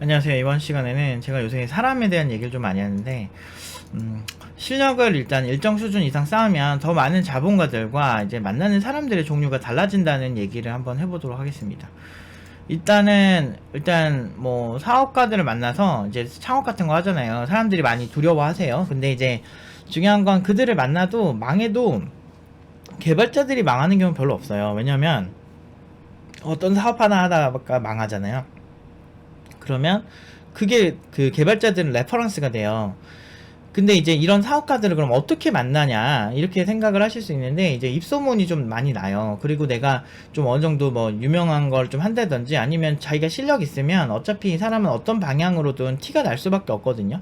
안녕하세요. 이번 시간에는 제가 요새 사람에 대한 얘기를 좀 많이 하는데, 음, 실력을 일단 일정 수준 이상 쌓으면 더 많은 자본가들과 이제 만나는 사람들의 종류가 달라진다는 얘기를 한번 해보도록 하겠습니다. 일단은, 일단 뭐 사업가들을 만나서 이제 창업 같은 거 하잖아요. 사람들이 많이 두려워하세요. 근데 이제 중요한 건 그들을 만나도 망해도 개발자들이 망하는 경우 별로 없어요. 왜냐면 어떤 사업 하나 하다가 망하잖아요. 그러면 그게 그 개발자들은 레퍼런스가 돼요. 근데 이제 이런 사업가들을 그럼 어떻게 만나냐 이렇게 생각을 하실 수 있는데 이제 입소문이 좀 많이 나요. 그리고 내가 좀 어느 정도 뭐 유명한 걸 좀 한다든지 아니면 자기가 실력 있으면 어차피 이 사람은 어떤 방향으로든 티가 날 수밖에 없거든요.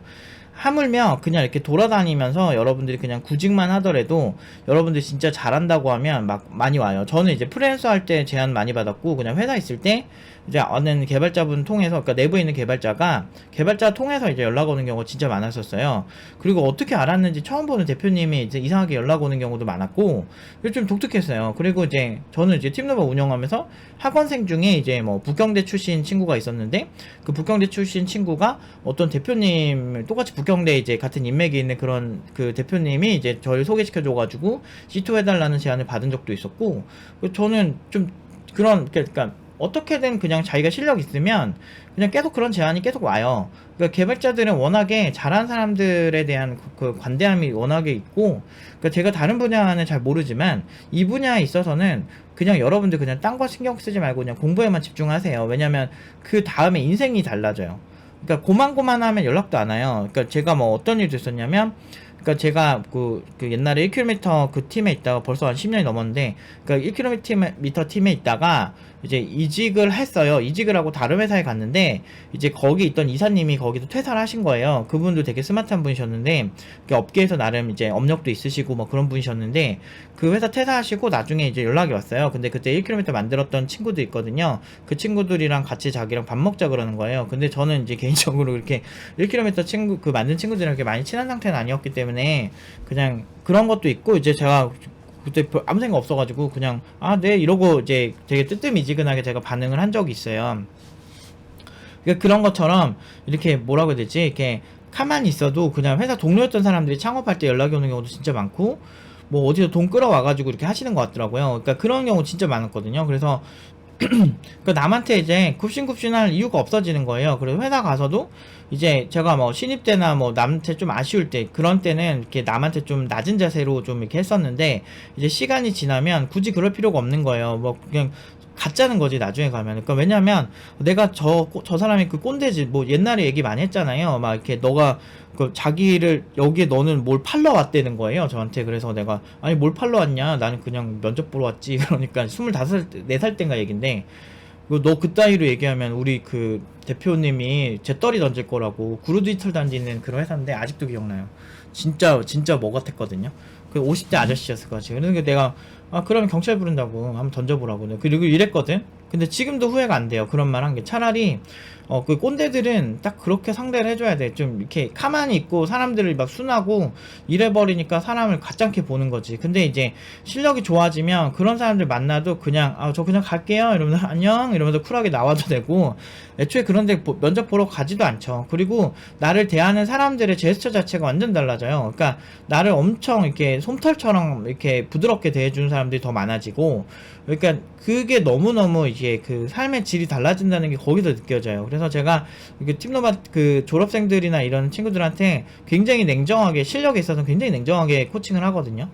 하물며 그냥 이렇게 돌아다니면서 여러분들이 그냥 구직만 하더라도 여러분들 진짜 잘한다고 하면 막 많이 와요. 저는 이제 프리랜서 할 때 제안 많이 받았고 그냥 회사 있을 때 이제 어느 개발자분 통해서 그러니까 내부에 있는 개발자가 개발자 통해서 이제 연락 오는 경우가 진짜 많았었어요. 그리고 어떻게 알았는지 처음 보는 대표님이 이제 이상하게 연락 오는 경우도 많았고 좀 독특했어요. 그리고 이제 저는 이제 팀노바 운영하면서 학원생 중에 이제 뭐 북경대 출신 친구가 있었는데 그 북경대 출신 친구가 어떤 대표님 똑같이 북경대 이제 같은 인맥이 있는 그런 그 대표님이 이제 저를 소개시켜 줘 가지고 C2 해달라는 제안을 받은 적도 있었고 그 저는 좀 그런 그러니까 어떻게든 그냥 자기가 실력 있으면 그냥 계속 그런 제안이 계속 와요. 그러니까 개발자들은 워낙에 잘하는 사람들에 대한 그, 그 관대함이 워낙에 있고, 그러니까 제가 다른 분야는 잘 모르지만 이 분야에 있어서는 그냥 여러분들 그냥 딴 거 신경 쓰지 말고 그냥 공부에만 집중하세요. 왜냐면 그 다음에 인생이 달라져요. 그러니까 고만고만하면 연락도 안 와요. 그러니까 제가 뭐 어떤 일도 있었냐면 그러니까 제가 그, 그 옛날에 1km 그 팀에 있다가 벌써 한 10년이 넘었는데 그러니까 1km 팀에, 있다가 이제 이직을 했어요. 이직을 하고 다른 회사에 갔는데 이제 거기 있던 이사님이 거기서 퇴사를 하신 거예요. 그분도 되게 스마트한 분이셨는데 그 업계에서 나름 이제 업력도 있으시고 뭐 그런 분이셨는데 그 회사 퇴사하시고 나중에 이제 연락이 왔어요. 근데 그때 1km 만들었던 친구도 있거든요. 그 친구들이랑 같이 자기랑 밥 먹자 그러는 거예요. 근데 저는 이제 개인적으로 이렇게 1km 친구 그 만든 친구들이랑 이렇게 많이 친한 상태는 아니었기 때문에 그냥 그런 것도 있고 이제 제가 그때 별- 아무 생각 없어가지고 그냥 아 네 이러고 이제 되게 뜨뜻미지근하게 제가 반응을 한 적이 있어요. 그러니까 그런 것처럼 이렇게 뭐라고 해야 되지 이렇게 가만히 있어도 그냥 회사 동료였던 사람들이 창업할 때 연락이 오는 경우도 진짜 많고 뭐 어디서 돈 끌어와가지고 이렇게 하시는 것 같더라고요. 그러니까 그런 경우 진짜 많았거든요. 그래서 그 남한테 이제 굽신굽신할 이유가 없어지는 거예요. 그래서 회사 가서도 이제 제가 뭐 신입 때나 뭐 남한테 좀 아쉬울 때 그런 때는 이렇게 남한테 좀 낮은 자세로 좀 이렇게 했었는데 이제 시간이 지나면 굳이 그럴 필요가 없는 거예요. 뭐 그냥 가짜는 거지 나중에 가면 그러니까 왜냐면 내가 저 저 사람이 그 꼰대지. 뭐 옛날에 얘기 많이 했잖아요. 막 이렇게 너가 그 자기를 여기에 너는 뭘 팔러 왔다는 거예요 저한테. 그래서 내가 아니 뭘 팔러 왔냐? 나는 그냥 면접 보러 왔지. 그러니까 스물다섯 네살 땐가 얘긴데. 너 그따위로 얘기하면 우리 그 대표님이 재떨이 던질 거라고 이틀 단지는 그런 회사인데 아직도 기억나요. 진짜 진짜 뭐 같았거든요 그 50대 아저씨였을거지 그러니까 내가 아 그러면 경찰 부른다고 한번 던져보라고. 그리고 이랬거든 근데 지금도 후회가 안 돼요. 그런 말 한 게. 차라리 어 그 꼰대들은 딱 그렇게 상대를 해줘야 돼. 좀 이렇게 가만히 있고 사람들을 막 순하고 이래버리니까 사람을 가짱게 보는 거지. 근데 이제 실력이 좋아지면 그런 사람들 만나도 그냥 아 저 그냥 갈게요. 이러면서 안녕! 이러면서 쿨하게 나와도 되고 애초에 그런데 보- 면접 보러 가지도 않죠. 그리고 나를 대하는 사람들의 제스처 자체가 완전 달라져요. 그러니까 나를 엄청 이렇게 솜털처럼 이렇게 부드럽게 대해주는 사람들이 더 많아지고 그러니까 그게 너무너무 이게 그 삶의 질이 달라진다는 게 거기서 느껴져요. 그래서 제가 그 팀노바 그 졸업생들이나 이런 친구들한테 굉장히 냉정하게 실력에 있어서 굉장히 냉정하게 코칭을 하거든요.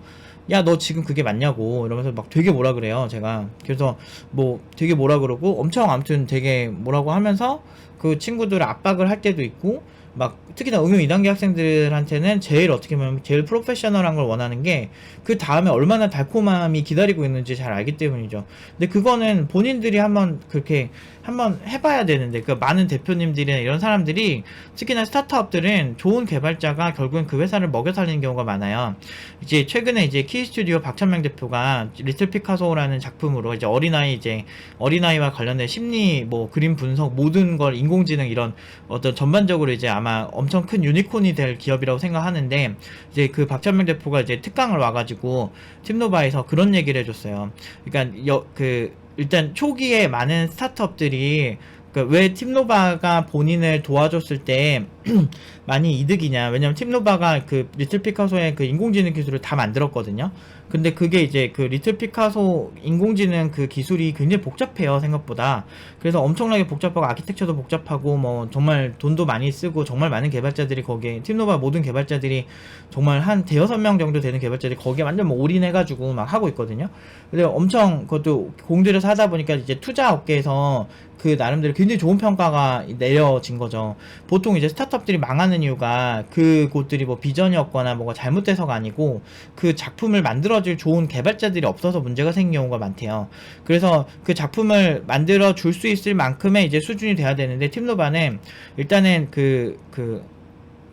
야, 너 지금 그게 맞냐고 이러면서 막 되게 뭐라 그래요. 제가 그래서 뭐 되게 뭐라 그러고 엄청 아무튼 되게 뭐라고 하면서 그 친구들을 압박을 할 때도 있고 막 특히나 응용 2단계 학생들한테는 제일 어떻게 보면 제일 프로페셔널한 걸 원하는 게 그 다음에 얼마나 달콤함이 기다리고 있는지 잘 알기 때문이죠. 근데 그거는 본인들이 한번 그렇게 한번 해봐야 되는데 그 많은 대표님들이나 이런 사람들이 특히나 스타트업들은 좋은 개발자가 결국엔 그 회사를 먹여 살리는 경우가 많아요. 이제 최근에 이제 키 스튜디오 박찬명 대표가 리틀 피카소라는 작품으로 이제 어린아이 이제 어린아이와 관련된 심리 뭐 그림 분석 모든 걸 인공 지능 이런 어떤 전반적으로 이제 아마 엄청 큰 유니콘이 될 기업이라고 생각하는데 이제 그 박찬명 대표가 이제 특강을 와가지고 팀노바에서 그런 얘기를 해줬어요. 그러니까 여, 그 일단 초기에 많은 스타트업들이 그러니까 왜 팀노바가 본인을 도와줬을 때 많이 이득이냐. 왜냐면 팀노바가 그 리틀 피카소의 그 인공지능 기술을 다 만들었거든요. 근데 그게 이제 그 리틀 피카소 인공지능 그 기술이 굉장히 복잡해요, 생각보다. 그래서 엄청나게 복잡하고 아키텍처도 복잡하고 뭐 정말 돈도 많이 쓰고 정말 많은 개발자들이 거기에 팀노바 모든 개발자들이 정말 한 대여섯 명 정도 되는 개발자들이 거기에 완전 뭐 올인해가지고 막 하고 있거든요. 근데 엄청 그것도 공들여서 하다 보니까 이제 투자 업계에서 그 나름대로 굉장히 좋은 평가가 내려진 거죠. 보통 이제 스타트업들이 망하는 이유가 그 곳들이 뭐 비전이 없거나 뭐가 잘못돼서가 아니고 그 작품을 만들어 줄 좋은 개발자들이 없어서 문제가 생긴 경우가 많대요. 그래서 그 작품을 만들어 줄 수 있을 만큼의 이제 수준이 돼야 되는데 팀노바는 일단은 그, 그,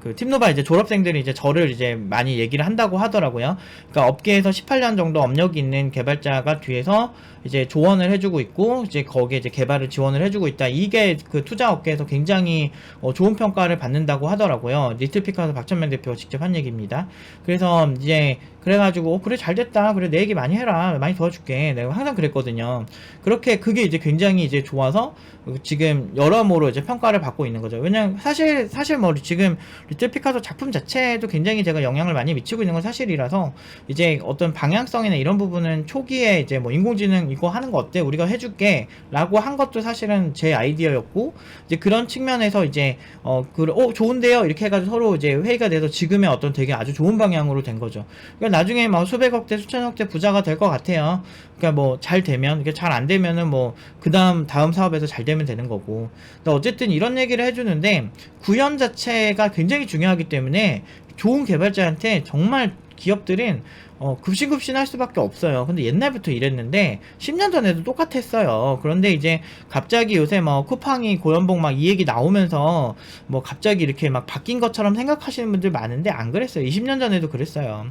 그 팀노바 이제 졸업생들이 이제 저를 이제 많이 얘기를 한다고 하더라고요. 그러니까 업계에서 18년 정도 업력이 있는 개발자가 뒤에서 이제 조언을 해주고 있고 이제 거기에 이제 개발을 지원을 해주고 있다. 이게 그 투자 업계에서 굉장히 어, 좋은 평가를 받는다고 하더라고요. 리틀피카서 박천명 대표가 직접 한 얘기입니다. 그래서 이제 그래가지고 어, 그래 잘 됐다. 그래 내 얘기 많이 해라. 많이 도와줄게. 내가 항상 그랬거든요. 그렇게 그게 이제 굉장히 이제 좋아서 지금 여러모로 이제 평가를 받고 있는 거죠. 왜냐면 사실 사실 뭐 지금 리틀 피카소 작품 자체도 굉장히 제가 영향을 많이 미치고 있는 건 사실이라서 이제 어떤 방향성이나 이런 부분은 초기에 이제 뭐 인공지능 이거 하는 거 어때? 우리가 해줄게 라고 한 것도 사실은 제 아이디어였고 이제 그런 측면에서 이제 어, 그, 어 좋은데요 이렇게 해가지고 서로 이제 회의가 돼서 지금의 어떤 되게 아주 좋은 방향으로 된 거죠. 그러니까 나중에 막 수백억대 수천억대 부자가 될 것 같아요. 그러니까 뭐 잘 되면 이게 잘 안 되면은 뭐 그 다음 다음 사업에서 잘 되면 되는 거고. 어쨌든 이런 얘기를 해주는데 구현 자체가 굉장히 중요하기 때문에 좋은 개발자한테 정말 기업들은 어, 급신급신 할 수밖에 없어요. 근데 옛날부터 이랬는데, 10년 전에도 똑같았어요. 그런데 이제 갑자기 요새 뭐 쿠팡이 고연봉 막 이 얘기 나오면서 뭐 갑자기 이렇게 막 바뀐 것처럼 생각하시는 분들 많은데 안 그랬어요. 20년 전에도 그랬어요.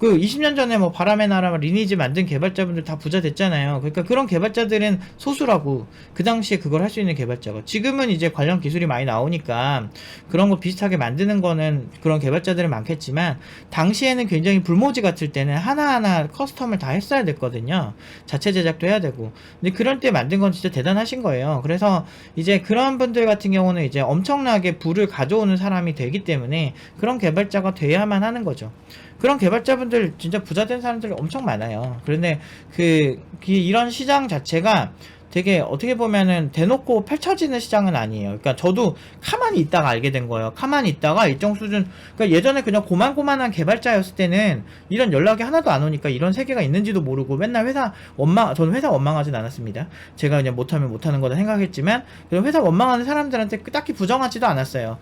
그 20년 전에 뭐 바람의 나라 리니지 만든 개발자분들 다 부자 됐잖아요. 그러니까 그런 개발자들은 소수라고 그 당시에 그걸 할 수 있는 개발자가 지금은 이제 관련 기술이 많이 나오니까 그런 거 비슷하게 만드는 거는 그런 개발자들은 많겠지만 당시에는 굉장히 불모지 같을 때는 하나하나 커스텀을 다 했어야 됐거든요. 자체 제작도 해야 되고. 근데 그럴 때 만든 건 진짜 대단하신 거예요. 그래서 이제 그런 분들 같은 경우는 이제 엄청나게 부를 가져오는 사람이 되기 때문에 그런 개발자가 돼야만 하는 거죠. 그런 개발자분들 진짜 부자 된 사람들이 엄청 많아요. 그런데 그, 그 이런 시장 자체가 되게 어떻게 보면은 대놓고 펼쳐지는 시장은 아니에요. 그러니까 저도 가만히 있다가 알게 된 거예요. 가만히 있다가 일정 수준, 그러니까 예전에 그냥 고만고만한 개발자였을 때는 이런 연락이 하나도 안 오니까 이런 세계가 있는지도 모르고 맨날 회사 원망, 저는 회사 원망하진 않았습니다. 제가 그냥 못하면 못하는 거다 생각했지만, 그냥 회사 원망하는 사람들한테 딱히 부정하지도 않았어요.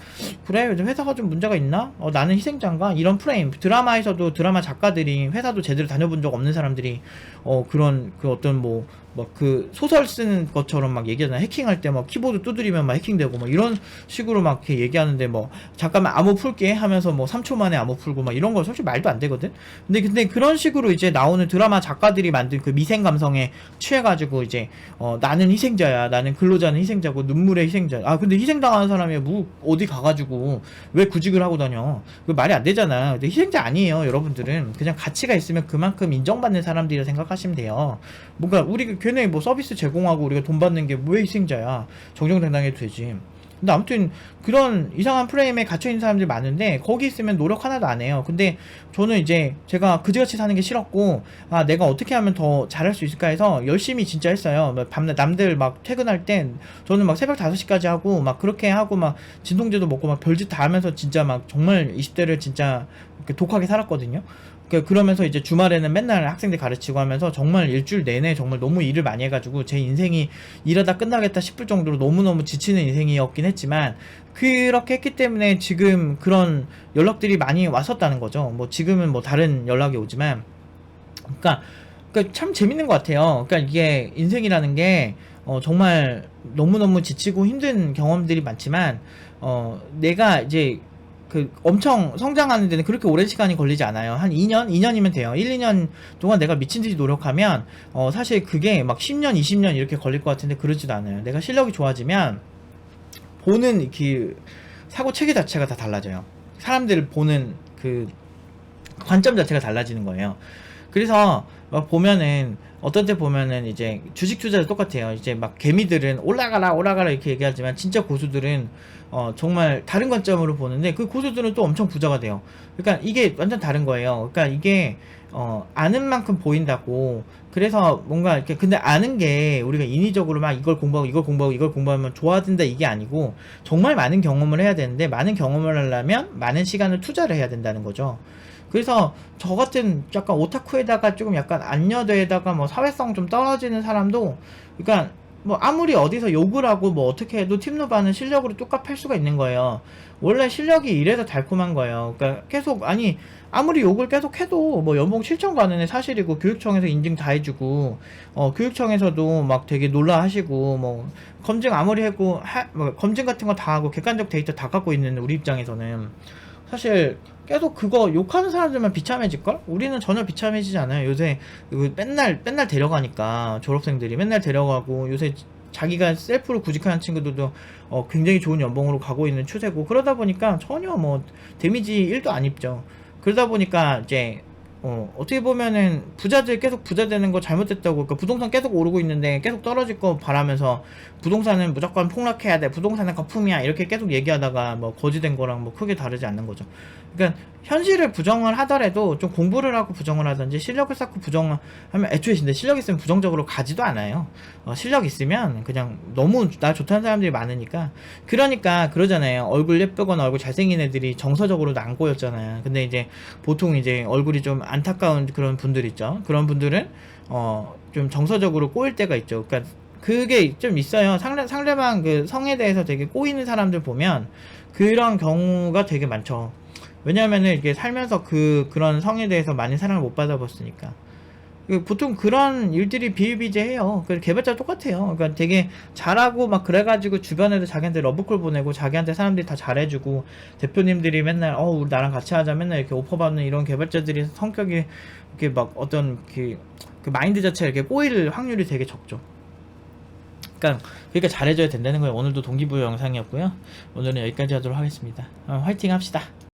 그래, 요즘 회사가 좀 문제가 있나? 어, 나는 희생자인가? 이런 프레임. 드라마에서도 드라마 작가들이 회사도 제대로 다녀본 적 없는 사람들이, 어, 그런, 그 어떤 뭐, 막 그 소설 쓰는 것처럼 막 얘기하잖아. 해킹할 때 막 키보드 두드리면 막 해킹되고 막 이런 식으로 막 이렇게 얘기하는데 뭐 잠깐만 암호 풀게 하면서 뭐 3초 만에 암호 풀고 막 이런 거 솔직히 말도 안 되거든. 근데 근데 그런 식으로 이제 나오는 드라마 작가들이 만든 그 미생 감성에 취해가지고 이제 어 나는 희생자야. 나는 근로자는 희생자고 눈물의 희생자. 아 근데 희생당하는 사람이 뭐 어디 가가지고 왜 구직을 하고 다녀? 그 말이 안 되잖아. 근데 희생자 아니에요, 여러분들은. 그냥 가치가 있으면 그만큼 인정받는 사람들이라 생각하시면 돼요. 뭔가 우리가 걔네 뭐 서비스 제공하고 우리가 돈 받는 게 왜 희생자야? 정정당당해도 되지. 근데 아무튼 그런 이상한 프레임에 갇혀 있는 사람들이 많은데 거기 있으면 노력 하나도 안 해요. 근데 저는 이제 제가 그지같이 사는 게 싫었고 아 내가 어떻게 하면 더 잘할 수 있을까 해서 열심히 진짜 했어요. 막 밤낮 남들 막 퇴근할 땐 저는 막 새벽 5시까지 하고 막 그렇게 하고 막 진통제도 먹고 막 별짓 다 하면서 진짜 막 정말 20대를 진짜 독하게 살았거든요. 그- 그러면서 이제 주말에는 맨날 학생들 가르치고 하면서 정말 일주일 내내 정말 너무 일을 많이 해가지고 제 인생이 일하다 끝나겠다 싶을 정도로 너무너무 지치는 인생이었긴 했지만 그렇게 했기 때문에 지금 그런 연락들이 많이 왔었다는 거죠. 뭐 지금은 뭐 다른 연락이 오지만 그러니까, 그러니까 참 재밌는 것 같아요. 그러니까 이게 인생이라는 게 어, 정말 너무너무 지치고 힘든 경험들이 많지만 어, 내가 이제 그 엄청 성장하는 데는 그렇게 오랜 시간이 걸리지 않아요. 한 2년, 2년이면 돼요. 1, 2년 동안 내가 미친 듯이 노력하면 어 사실 그게 막 10년, 20년 이렇게 걸릴 것 같은데 그러지도 않아요. 내가 실력이 좋아지면 보는 그 사고 체계 자체가 다 달라져요. 사람들을 보는 그 관점 자체가 달라지는 거예요. 그래서 막 보면은 어떤 때 보면은 이제 주식 투자도 똑같아요. 이제 막 개미들은 올라가라 올라가라 이렇게 얘기하지만 진짜 고수들은 어 정말 다른 관점으로 보는데 그 고수들은 또 엄청 부자가 돼요. 그러니까 이게 완전 다른 거예요. 그러니까 이게 어 아는 만큼 보인다고 그래서 뭔가 이렇게 근데 아는 게 우리가 인위적으로 막 이걸 공부하고 이걸 공부하고 이걸 공부하면 좋아진다 이게 아니고 정말 많은 경험을 해야 되는데 많은 경험을 하려면 많은 시간을 투자를 해야 된다는 거죠. 그래서 저 같은 약간 오타쿠에다가 조금 약간 안여대에다가 뭐 사회성 좀 떨어지는 사람도 그러니까 뭐 아무리 어디서 욕을 하고 뭐 어떻게 해도 팀노바는 실력으로 할 수가 있는 거예요. 원래 실력이 이래서 달콤한 거예요. 그러니까 계속 아니 아무리 욕을 계속 해도 뭐 연봉 7천 가는 애 사실이고 교육청에서 인증 다 해주고 어 교육청에서도 막 되게 놀라하시고 뭐 검증 아무리 하고 하, 뭐 검증 같은 거 다 하고 객관적 데이터 다 갖고 있는 우리 입장에서는 사실 계속 그거 욕하는 사람들만 비참해질걸? 우리는 전혀 비참해지지 않아요. 요새 이거 맨날 맨날 데려가니까 졸업생들이 맨날 데려가고 요새 자기가 셀프로 구직하는 친구들도 어, 굉장히 좋은 연봉으로 가고 있는 추세고 그러다 보니까 전혀 뭐 데미지 1도 안 입죠. 그러다 보니까 이제 어, 어떻게 보면은 부자들 계속 부자 되는 거 잘못됐다고 그러니까 부동산 계속 오르고 있는데 계속 떨어질 거 바라면서 부동산은 무조건 폭락해야 돼 부동산은 거품이야 이렇게 계속 얘기하다가 뭐 거지된 거랑 뭐 크게 다르지 않는 거죠 그러니까 현실을 부정을 하더라도 좀 공부를 하고 부정을 하든지 실력을 쌓고 부정을 하면 애초에 근데 실력 있으면 부정적으로 가지도 않아요. 어, 실력 있으면 그냥 너무 나 좋다는 사람들이 많으니까. 그러니까 그러잖아요. 얼굴 예쁘거나 얼굴 잘생긴 애들이 정서적으로도 안 꼬였잖아요. 근데 이제 보통 이제 얼굴이 좀 안타까운 그런 분들 있죠. 그런 분들은 어 좀 정서적으로 꼬일 때가 있죠. 그러니까 그게 좀 있어요. 상대, 상대방 그 성에 대해서 되게 꼬이는 사람들 보면 그런 경우가 되게 많죠 왜냐면은 이게 살면서 그 그런 성에 대해서 많이 사랑을 못 받아봤으니까 그 보통 그런 일들이 비일비재해요. 그 개발자 똑같아요. 그러니까 되게 잘하고 막 그래가지고 주변에도 자기한테 러브콜 보내고 자기한테 사람들이 다 잘해주고 대표님들이 맨날 어 우리 나랑 같이 하자 맨날 이렇게 오퍼 받는 이런 개발자들이 성격이 이렇게 막 어떤 그, 그 마인드 자체가 이렇게 꼬일 확률이 되게 적죠. 그러니까 그러니까 잘해줘야 된다는 거예요. 오늘도 동기부여 영상이었고요. 오늘은 여기까지 하도록 하겠습니다. 어, 화이팅 합시다.